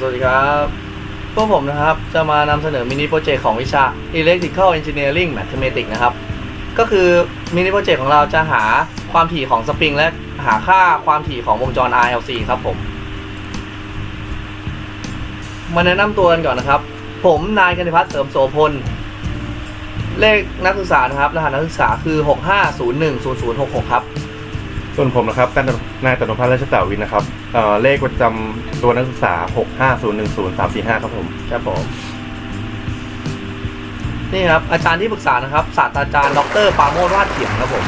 สวัสดีครับ พวกผมนะครับจะมานำเสนอมินิโปรเจกต์ของวิชา Electrical Engineering Mathematics นะครับ ก็คือมินิโปรเจกต์ของเราจะหาความถี่ของสปริงและหาค่าความถี่ของวงจร RLC ครับผม มาแนะนำตัวกันก่อนนะครับ ผมนายกนิพัฒน์เสริมโสพล เลขนักศึกษานะครับ รหัสนักศึกษาคือ 65010066 ครับ ส่วนผมนะครับกันนายตนพัฒน์ราชตาวินนะครับเอ่อเลขประจำตัวนักศึกษา 6501035ครับผมครับผมนี่ครับอาจารย์ที่ปรึกษานะครับศาสตราจารย์ดรปราโมทวาดเถียงครับผม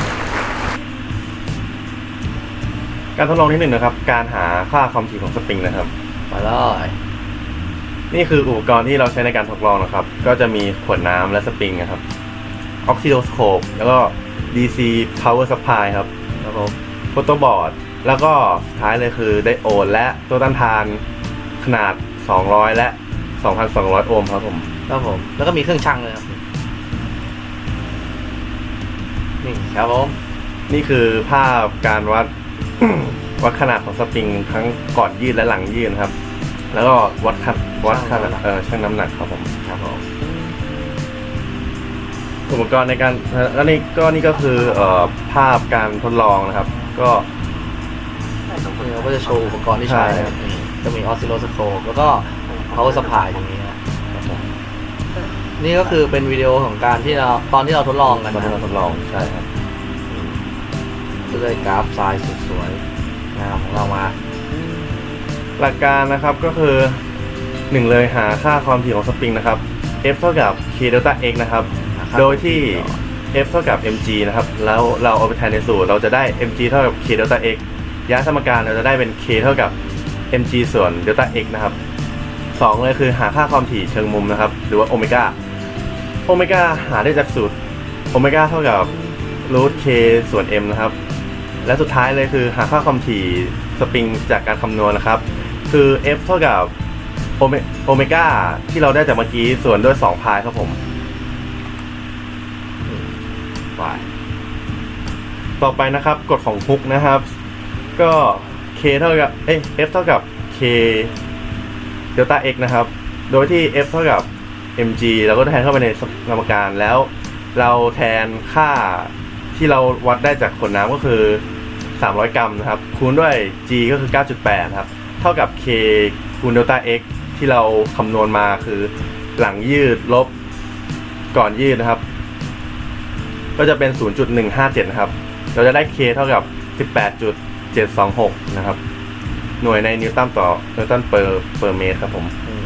การทดลองที่หนึ่งนะครับ การหาค่าความถี่ของสปริงนะครับ มาเลยนี่คืออุปกรณ์ที่เราใช้ในการทดลองนะครับ ก็จะมีขวดน้ำและสปริงนะครับออกซิโดสโคปแล้วก็ DC power supply ครับ ครับผม โฟโตบอร์ด แล้วก็สุดท้ายเลยคือไดโอดและตัวต้านทานขนาด 200 และ 2,200 โอห์มครับผม ครับผม แล้วก็มีเครื่องชั่งเลยครับ นี่ครับผม นี่คือภาพการวัด วัดขนาดของสปริงทั้งก่อนยืดและหลังยืดนะครับ แล้วก็วัดขนาดวัดขนาดเออชั่งน้ำหนักครับผมครับผมอุปกรณ์ในการแล้วนี่ก็นี่ก็คือเอ่อภาพการทดลองนะครับ ก็นี่เราก็จะโชว์อุปกรณ์ที่ใช้นะครับนี่จะมีออสซิโลสโคปแล้วก็ power supply ตรงนี้นะครับผมนี่ก็คือเป็นวิดีโอของการที่เราตอนที่เราทดลองกันตอนนะที่คเรารับทดลองใช่ครับก็เลยกราฟทรายสุดสวยงามของเรามา หลักการนะครับก็คือหนึ่งเลยหาค่าความถี่ของสปริงนะครับ F เท่ากับ k เดลต้า x นะครับ โดยที่ F เท่ากับ mg นะครับ แล้วเราเอาไปแทนในสูตร เราจะได้ mg เท่ากับ k เดลต้า x ย้ายสมการเราจะได้เป็น k เท่ากับ mg ส่วนเดลต้า x นะครับสองเลยคือหาค่าความถี่เชิงมุมนะครับ หรือว่าโอเมก้า โอเมก้าหาได้จากสูตร โอเมก้าเท่ากับรูท k ส่วน m นะครับ และสุดท้ายเลยคือหาค่าความถี่สปริงจากการคำนวณนะครับ คือ f เท่ากับโอเมโอเมก้าที่เราได้จากเมื่อกี้ส่วนด้วย2พายครับผมาย ต่อไปนะครับกฎของฮุกนะครับ ก็ k เท่ากับเอ้ย f เท่ากับ k เดลต้า x นะครับ โดยที่ f เท่ากับ mg เราก็แทนเข้าไปในสมการแล้ว เราแทนค่าที่เราวัดได้จากขวดน้ำก็คือ 300 กรัมนะครับ คูณด้วย g ก็คือ 9.8 ครับ เท่ากับ k คูณเดลต้า x ที่เราคำนวณมาคือหลังยืดลบก่อนยืดนะครับ ก็จะเป็น 0.157 นะครับ เราจะได้ k เท่ากับ 18.726 นะครับ หน่วยในนิวตันต่อนิวตันเปอร์เปอร์เมตรครับผมอืม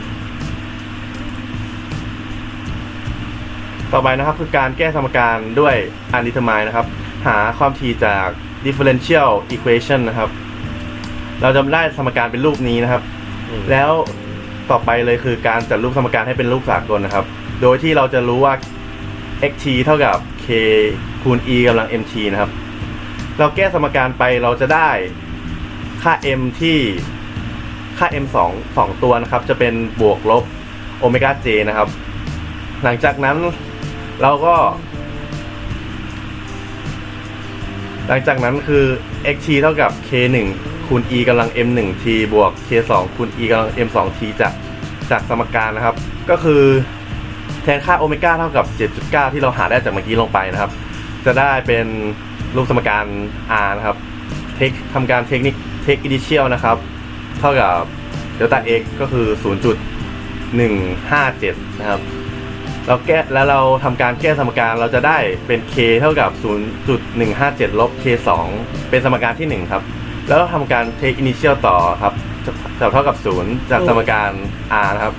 ต่อไปนะครับคือการแก้สมการด้วย undetermined นะครับ หาความถี่จาก differential equation นะครับ เราจะได้สมการเป็นรูปนี้นะครับอืมแล้วต่อไปเลยคือการจัดรูปสมการให้เป็นรูปสากลนะครับ โดยที่เราจะรู้ว่า xt เท่ากับ k คูณ e กำลัง mt นะครับ เราแก้สมการไปเราจะได้ค่า m ที่ค่า m สองสองตัวนะครับ จะเป็นบวกลบโอเมก้า j นะครับ หลังจากนั้นเราก็ หลังจากนั้นคือ xt เท่ากับ k 1คูณ e กำลัง m 1 t บวก k 2คูณ e กำลัง m 2 t จากจากสมการนะครับ ก็คือ แทนค่าโอเมก้าเท่ากับ 7.9 ที่เราหาได้จากเมื่อกี้ลงไปนะครับ จะได้เป็นรูปสมการ r นะครับเทคทำการเทคนิคเทคอินิเชียลนะครับ เท่ากับเดลต้า x ก็คือ 0.157 นะครับเราแก้แล้วเราทำการแก้สมการเราจะได้เป็น k เท่ากับ 0.157 ลบ k 2เป็นสมการที่ 1 ครับ แล้วทำการ take initial ต่อครับจะเท่ากับ 0 จากสมการ r นะครับ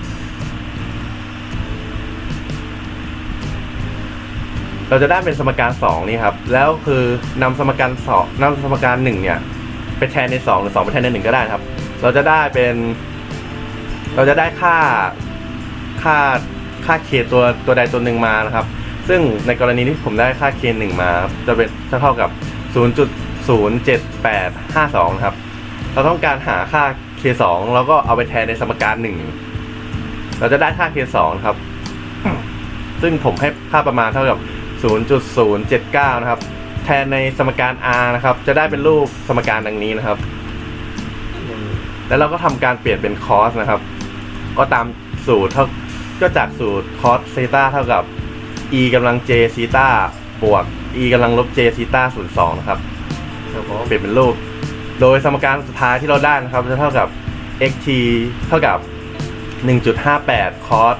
เราจะได้เป็นสมการ2นี่ครับ แล้วคือนำสมการ2นำสมการ1เนี่ยไปแทนใน 2 หรือ2ไปแทนใน1ก็ได้ครับ เราจะได้เป็น เราจะได้ค่าค่าค่า k ตัวตัวใดตัวหนึ่งมานะครับ ซึ่งในกรณีที่ผมได้ค่า k 1มาครับจะเป็นจะเท่ากับ 0.07852นะครับ เราต้องการหาค่า k 2แล้วก็เอาไปแทนในสมการ 1 เราจะได้ค่า k 2 ครับ ซึ่งผมให้ค่าประมาณเท่ากับ 0.079 นะครับ แทนในสมการ r นะครับ จะได้เป็นรูปสมการดังนี้นะครับอืมแล้วเราก็ทำการเปลี่ยนเป็น cos นะครับ ก็ตามสูตรเท่าก็จากสูตรคอสเซตาเท่ากับ e กำลัง j ซีตาบวก e กำลังลบ j ซีตาส่วนสองนะครับครับผมเปลี่ยนเป็นรูป โดยสมการสุดท้ายที่เราได้นะครับ จะเท่ากับ xt เท่ากับ 1.58 cos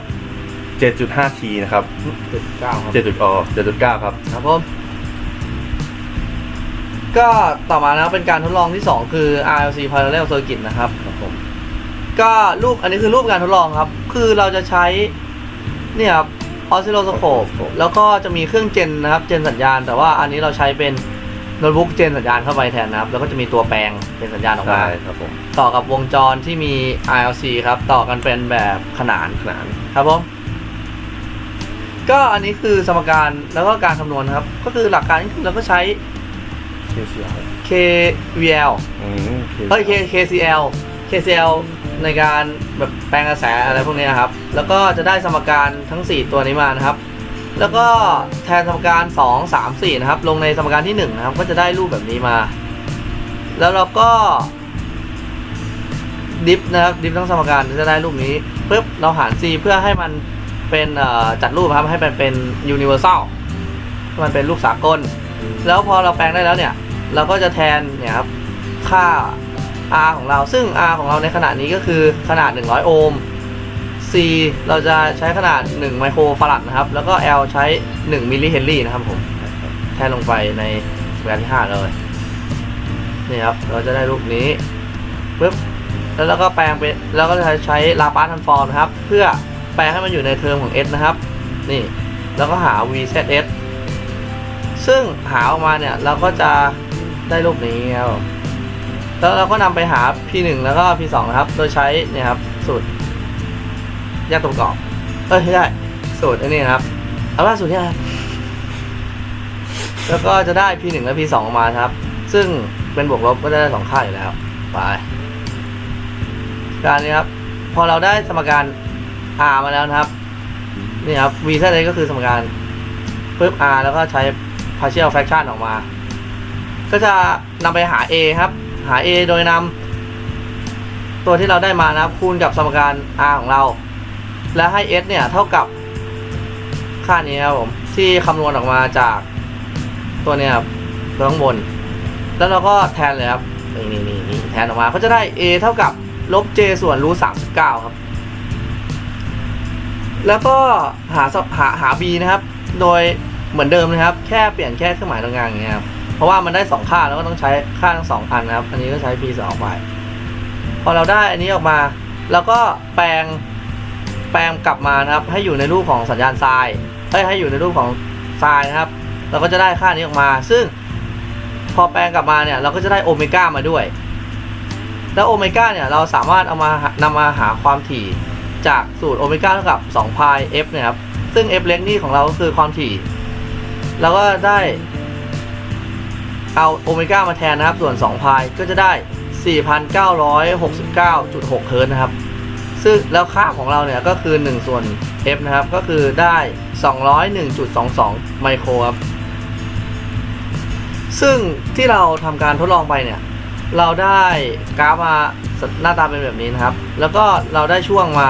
7.5t นะครับจุดเก้าครับ7.0 7.9 ครับ ครับผมก็ต่อมานะครับเป็นการทดลองที่ 2 คือ RLC Parallel Circuit นะครับ ครับผม ก็รูปอันนี้คือรูปการทดลองครับ คือเราจะใช้เนี่ยครับออสซิโลสโคปแล้วก็จะมีเครื่องเจนนะครับ เจนสัญญาณ แต่ว่าอันนี้เราใช้เป็นโน้ตบุ๊กเจนสัญญาณเข้าไปแทนนะครับ แล้วก็จะมีตัวแปลงเป็นสัญญาณออกมา ใช่ครับผม ต่อกับวงจรที่มี RLC ครับ ต่อกันเป็นแบบขนานขนาน ครับผม ก็อันนี้คือสมการแล้วก็การคำนวณครับ ก็คือหลักการก็คือเราก็ใช้ KCL KVL อืมเฮ้ย K- KCL KCL ในการแบบแปลงกระแสอะไรพวกนี้นะครับ แล้วก็จะได้สมการทั้ง 4 ตัวนี้มานะครับ แล้วก็แทนสมการ 2 3 4 นะครับ ลงในสมการที่ 1 นะครับ ก็จะได้รูปแบบนี้มา แล้วเราก็ดิฟนะครับดิฟทั้งสมการจะได้รูปนี้ปุ๊บเราหาร c เพื่อให้มัน เป็นจัดรูปครับให้มันเป็น universal มันเป็นรูปสากล แล้วพอเราแปลงได้แล้วเนี่ย เราก็จะแทนเนี่ยครับค่า R ของเราซึ่ง R ของเราในขณะนี้ก็คือขนาด 100 โอห์ม C เราจะใช้ขนาด 1 ไมโครฟารัดนะครับ แล้วก็ L ใช้ 1 มิลลิเฮนรี่นะครับผมแทนลงไปในสมการที่ 5 เลยนี่ครับเราจะได้รูปนี้ปึ๊บแล้วเราก็แปลงไปแล้วก็จะใช้ลาปาร์ทันฟอร์มนะครับ เพื่อ แปลให้มันอยู่ในเทอมของ S นะครับ นี่ แล้วก็หา VZS ซึ่งหาออกมาเนี่ยเราก็จะได้รูปนี้ครับแล้วเราก็นำไปหา P1 แล้วก็ P2 นะครับ โดยใช้เนี่ยครับสูตรแยกตัวประกอบ เอ้ยไม่ใช่สูตรอันนี้นะครับ เอาว่าสูตรเนี้ครับแล้วก็จะได้ P1 และ P2 ออกมาครับ ซึ่งเป็นบวกลบก็จะได้สองค่าอยู่แล้วไปการนี้ครับ พอเราได้สมการ R มาแล้วนะครับ นี่ครับ V เท่าก็คือสมการปึ๊บ R แล้วก็ใช้ partial fraction ออกมา ก็จะนำไปหา A ครับ หา A โดยนำตัวที่เราได้มานะครับ คูณกับสมการ R ของเรา และให้ S เนี่ย เท่ากับค่านี้ครับผมที่คำนวณออกมาจากตัวเนี้ยครับตัวข้างบน แล้วเราก็แทนเลยครับนี่นี่นี่แทนออกมาก็จะได้ A เท่ากับลบ J ส่วนรูท39ครับ แล้วก็หาหาหา b นะครับ โดยเหมือนเดิมนะครับ แค่เปลี่ยนแค่เครื่องหมายตรงกลางอย่างเงี้ยครับเพราะว่ามันได้สองค่าแล้วก็ต้องใช้ค่าทั้งสองอันนะครับ อันนี้ก็ใช้ p สองไปพอเราได้อันนี้ออกมาเราก็แปลงแปลงกลับมานะครับ ให้อยู่ในรูปของสัญญาณทรายเอ้ยให้อยู่ในรูปของทรายนะครับ เราก็จะได้ค่านี้ออกมา ซึ่งพอแปลงกลับมาเนี่ยเราก็จะได้โอเมก้ามาด้วย แล้วโอเมก้าเนี่ยเราสามารถเอามานำมาหาความถี่ จากสูตรโอเมก้าเท่ากับ2 pi f เนะครับ ซึ่ง f เล็กนี่ของเราคือความถี่เราก็ได้ เอาโอเมก้ามาแทนนะครับ ส่วน2 pi ก็จะได้ 4,969.6เฮิร์ตซ์นะครับ ซึ่งแล้วค่าของเราเนี่ยก็คือ 1 ส่วน f นะครับ ก็คือได้ 201.22 ไมโครครับ ซึ่งที่เราทำการทดลองไปเนี่ย เราได้กราฟมา หน้าตาเป็นแบบนี้นะครับ แล้วก็เราได้ช่วงมา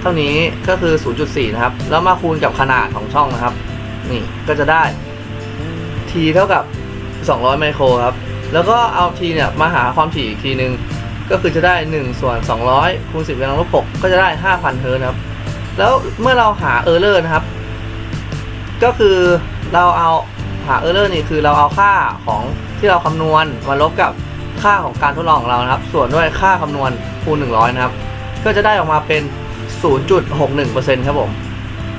เท่านี้ก็คือ 0.4 นะครับ แล้วมาคูณกับขนาดของช่องนะครับ นี่ก็จะได้ t เท่ากับ 200 ไมโครครับ แล้วก็เอา t เนี่ยมาหาความถี่อีกทีนึง ก็คือจะได้ 1 ส่วน 200 คูณ 10กำลังลบ6ก็จะได้ 5,000 เฮิร์ตครับ แล้วเมื่อเราหาเออร์เลอร์นะครับ ก็คือเราเอาหาเออร์เลอร์นี่คือเราเอาค่าของที่เราคำนวณมาลบกับ ค่าของการทดลองของเรานะครับ ส่วนด้วยค่าคำนวณคูณ 100 นะครับ ก็จะได้ออกมาเป็น 0.61%ครับผม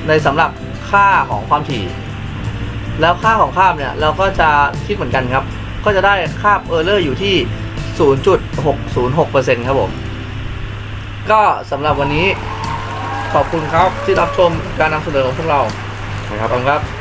ในสำหรับค่าของความถี่ แล้วค่าของคาบเนี่ย เราก็จะคิดเหมือนกันครับ ก็จะได้คาบเออร์เลอร์อยู่ที่ 0.606%ครับผม ก็สำหรับวันนี้ขอบคุณครับที่รับชมการนำเสนอของพวกเรานะครับอบคุณครับ